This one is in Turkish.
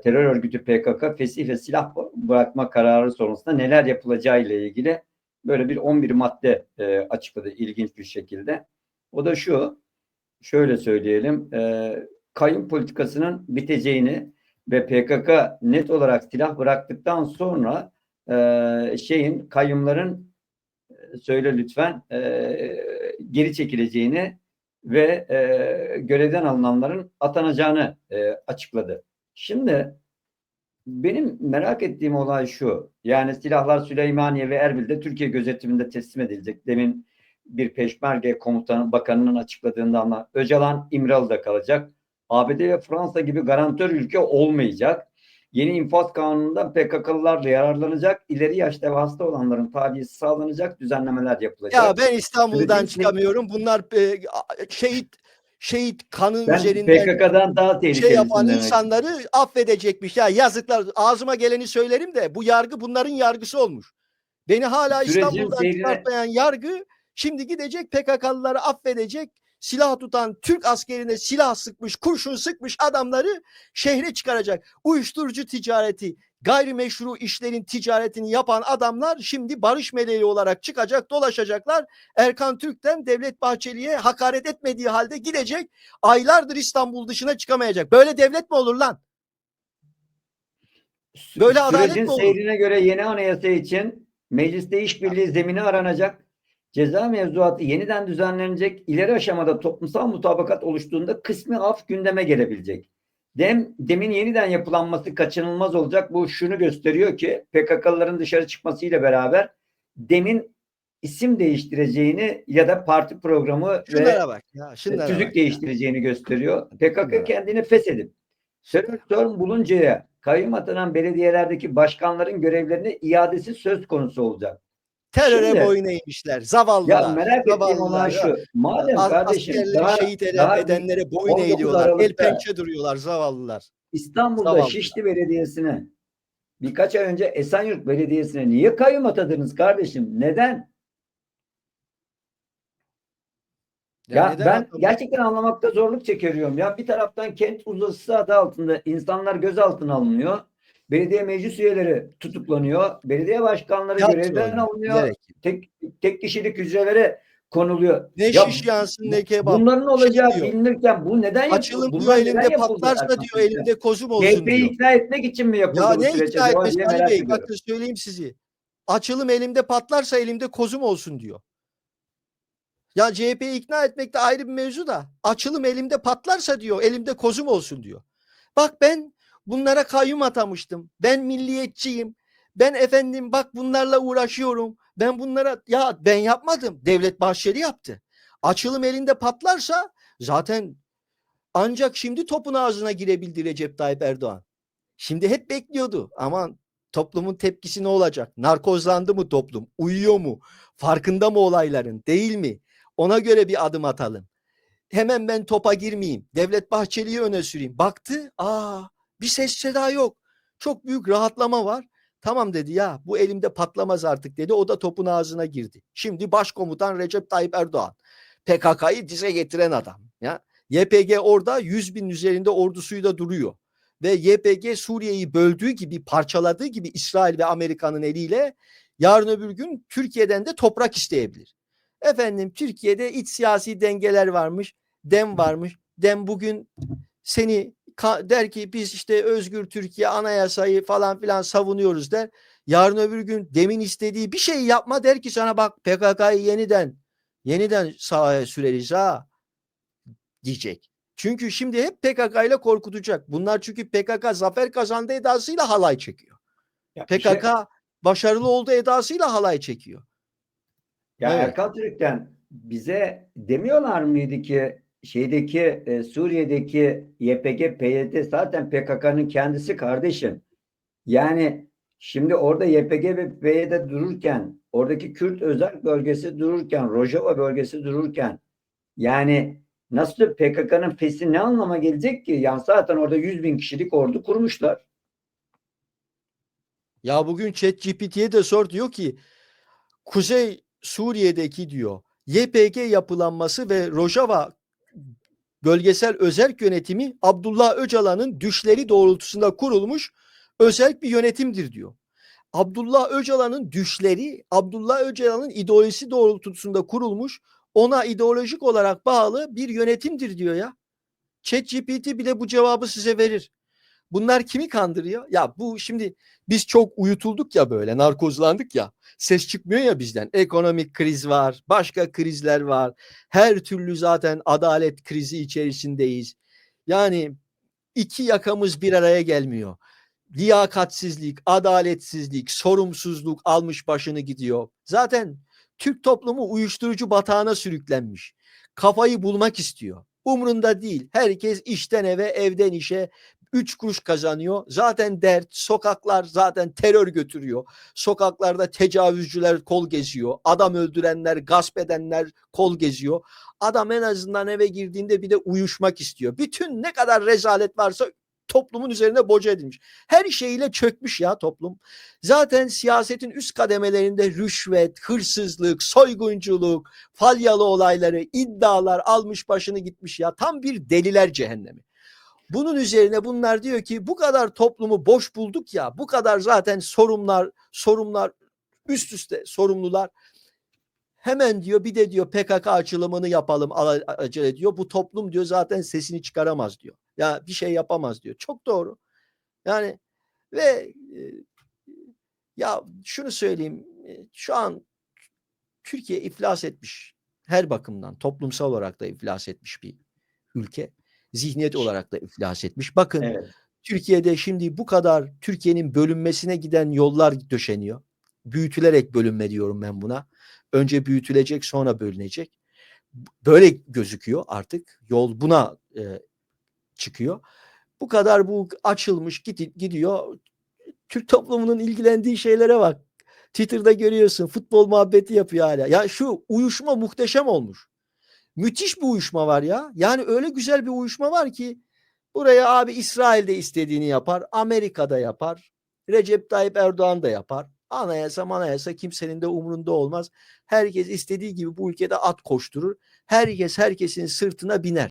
terör örgütü PKK fesih ve silah bırakma kararı sonrasında neler yapılacağı ile ilgili böyle bir 11 madde e, açıkladı ilginç bir şekilde. O da şu, şöyle söyleyelim, e, kayyum politikasının biteceğini ve PKK net olarak silah bıraktıktan sonra e, şeyin kayyumların e, söyle lütfen e, geri çekileceğini ve e, görevden alınanların atanacağını e, açıkladı. Şimdi benim merak ettiğim olay şu. Yani silahlar Süleymaniye ve Erbil'de Türkiye gözetiminde teslim edilecek. Demin bir peşmerge komutanı bakanının açıkladığında ama Öcalan İmralı'da kalacak. ABD ve Fransa gibi garantör ülke olmayacak. Yeni infaz kanununda PKK'lılarla yararlanacak. İleri yaşta ve hasta olanların tabiyesi sağlanacak. Düzenlemeler yapılacak. Ya ben İstanbul'dan Öyle- çıkamıyorum. Bunlar e, şehit şehit kanı ben üzerinden PKK'dan daha tehlikeli. şey yapan insanları affedecekmiş. Ya yazıklar. Ağzıma geleni söylerim de bu yargı bunların yargısı olmuş. Beni hala Sürecin İstanbul'dan seyrine- çıkartmayan yargı şimdi gidecek PKK'lıları affedecek. Silah tutan Türk askerine silah sıkmış, kurşun sıkmış adamları şehre çıkaracak. Uyuşturucu ticareti, gayrimeşru işlerin ticaretini yapan adamlar şimdi barış meleği olarak çıkacak, dolaşacaklar. Erkan Türk'ten Devlet Bahçeli'ye hakaret etmediği halde gidecek. Aylardır İstanbul dışına çıkamayacak. Böyle devlet mi olur lan? Böyle adalet Sürecin mi olur? seyrine göre yeni anayasa için mecliste işbirliği zemini aranacak. Ceza mevzuatı yeniden düzenlenecek. İleri aşamada toplumsal mutabakat oluştuğunda kısmi af gündeme gelebilecek. Dem, demin yeniden yapılanması kaçınılmaz olacak. Bu şunu gösteriyor ki PKK'lıların dışarı çıkmasıyla beraber demin isim değiştireceğini ya da parti programı ve bak ya. Tüzük bak ya. değiştireceğini gösteriyor. Şunlara PKK kendini feshedip selektör buluncaya kayyum atanan belediyelerdeki başkanların görevlerine iadesi söz konusu olacak. Teröre Şimdi- boyun eğmişler. Zavallılar. Ya merak ettiğim ya. şu. Madem Az- kardeşim daha, şehit daha edenlere boyun 19 eğiliyorlar. El pençe duruyorlar zavallılar. İstanbul'da Zavallılar. Şişli Belediyesi'ne birkaç ay önce Esenyurt Belediyesi'ne niye kayyum atadınız kardeşim? Neden? Ya, neden ben atamıyor? gerçekten anlamakta zorluk çekiyorum. Ya bir taraftan kent uzası adı altında insanlar gözaltına alınıyor. Belediye meclis üyeleri tutuklanıyor. Belediye başkanları Tiyatro görevden oyunu, alınıyor. Tek, tek kişilik hücrelere konuluyor. Ne Ya şiş yansın ne kebap. Bunların olacağı diyor. bilinirken bu neden yapılıyor? Açılım diyor elimde yapıldı patlarsa diyor Türk'e? elimde kozum olsun CHP'yi diyor. ikna etmek için mi yapıldı Ya bu ne süreç ikna etmesi Ali Bey ediyorum. bakın söyleyeyim sizi. Açılım elimde patlarsa elimde kozum olsun diyor. Ya CHP'yi ikna etmek de ayrı bir mevzu da. Açılım elimde patlarsa diyor elimde kozum olsun diyor. Bak ben bunlara kayyum atamıştım. Ben milliyetçiyim. Ben efendim bak bunlarla uğraşıyorum. Ben bunlara ya ben yapmadım. Devlet Bahçeli yaptı. Açılım elinde patlarsa zaten ancak şimdi topun ağzına girebildi Recep Tayyip Erdoğan. Şimdi hep bekliyordu. Aman toplumun tepkisi ne olacak? Narkozlandı mı toplum? Uyuyor mu? Farkında mı olayların? Değil mi? Ona göre bir adım atalım. Hemen ben topa girmeyeyim. Devlet Bahçeli'yi öne süreyim. Baktı. Aa, bir ses seda yok. Çok büyük rahatlama var. Tamam dedi ya bu elimde patlamaz artık dedi. O da topun ağzına girdi. Şimdi başkomutan Recep Tayyip Erdoğan. PKK'yı dize getiren adam. Ya YPG orada 100 bin üzerinde ordusuyla duruyor ve YPG Suriye'yi böldüğü gibi parçaladığı gibi İsrail ve Amerika'nın eliyle yarın öbür gün Türkiye'den de toprak isteyebilir. Efendim Türkiye'de iç siyasi dengeler varmış, dem varmış. Dem bugün seni der ki biz işte özgür Türkiye anayasayı falan filan savunuyoruz der. Yarın öbür gün demin istediği bir şey yapma der ki sana bak PKK'yı yeniden yeniden sahaya süreriz ha diyecek. Çünkü şimdi hep PKK ile korkutacak. Bunlar çünkü PKK zafer kazandı edasıyla halay çekiyor. Ya PKK şey- başarılı oldu edasıyla halay çekiyor. Ya Evet. Erkan Türk'ten bize demiyorlar mıydı ki şeydeki e, Suriye'deki YPG, PYD zaten PKK'nın kendisi kardeşim. Yani şimdi orada YPG ve PYD dururken oradaki Kürt özel bölgesi dururken Rojava bölgesi dururken yani nasıl PKK'nın fesi ne anlama gelecek ki? Yani zaten orada 100 bin kişilik ordu kurmuşlar. Ya bugün ChatGPT'ye de sor diyor ki Kuzey Suriye'deki diyor YPG yapılanması ve Rojava Bölgesel Özerk Yönetimi Abdullah Öcalan'ın düşleri doğrultusunda kurulmuş özerk bir yönetimdir diyor. Abdullah Öcalan'ın düşleri Abdullah Öcalan'ın ideolojisi doğrultusunda kurulmuş ona ideolojik olarak bağlı bir yönetimdir diyor ya. ChatGPT bile bu cevabı size verir. Bunlar kimi kandırıyor? Ya bu şimdi biz çok uyutulduk ya böyle narkozlandık ya. Ses çıkmıyor ya bizden. Ekonomik kriz var, başka krizler var. Her türlü zaten adalet krizi içerisindeyiz. Yani iki yakamız bir araya gelmiyor. Liyakatsizlik, adaletsizlik, sorumsuzluk almış başını gidiyor. Zaten Türk toplumu uyuşturucu batağına sürüklenmiş. Kafayı bulmak istiyor. Umrunda değil. Herkes işten eve, evden işe üç kuruş kazanıyor. Zaten dert, sokaklar zaten terör götürüyor. Sokaklarda tecavüzcüler kol geziyor. Adam öldürenler, gasp edenler kol geziyor. Adam en azından eve girdiğinde bir de uyuşmak istiyor. Bütün ne kadar rezalet varsa toplumun üzerine boca edilmiş. Her şeyiyle çökmüş ya toplum. Zaten siyasetin üst kademelerinde rüşvet, hırsızlık, soygunculuk, falyalı olayları, iddialar almış başını gitmiş ya. Tam bir deliler cehennemi. Bunun üzerine bunlar diyor ki bu kadar toplumu boş bulduk ya, bu kadar zaten sorunlar, sorunlar üst üste sorumlular. Hemen diyor bir de diyor PKK açılımını yapalım acele diyor. Bu toplum diyor zaten sesini çıkaramaz diyor. Ya bir şey yapamaz diyor. Çok doğru. Yani ve e, ya şunu söyleyeyim. e, Şu an Türkiye iflas etmiş. Her bakımdan toplumsal olarak da iflas etmiş bir ülke. Zihniyet olarak da iflas etmiş. Bakın Evet. Türkiye'de şimdi bu kadar Türkiye'nin bölünmesine giden yollar döşeniyor. Büyütülerek bölünme diyorum ben buna. Önce büyütülecek sonra bölünecek. Böyle gözüküyor artık. Yol buna e, çıkıyor. Bu kadar bu açılmış gidi- gidiyor. Türk toplumunun ilgilendiği şeylere bak. Twitter'da görüyorsun futbol muhabbeti yapıyor hala. Ya şu uyuşma muhteşem olmuş. Müthiş bir uyuşma var ya. Yani öyle güzel bir uyuşma var ki buraya abi İsrail'de istediğini yapar, Amerika'da yapar, Recep Tayyip Erdoğan da yapar. Anayasa manayasa kimsenin de umrunda olmaz. Herkes istediği gibi bu ülkede at koşturur. Herkes herkesin sırtına biner.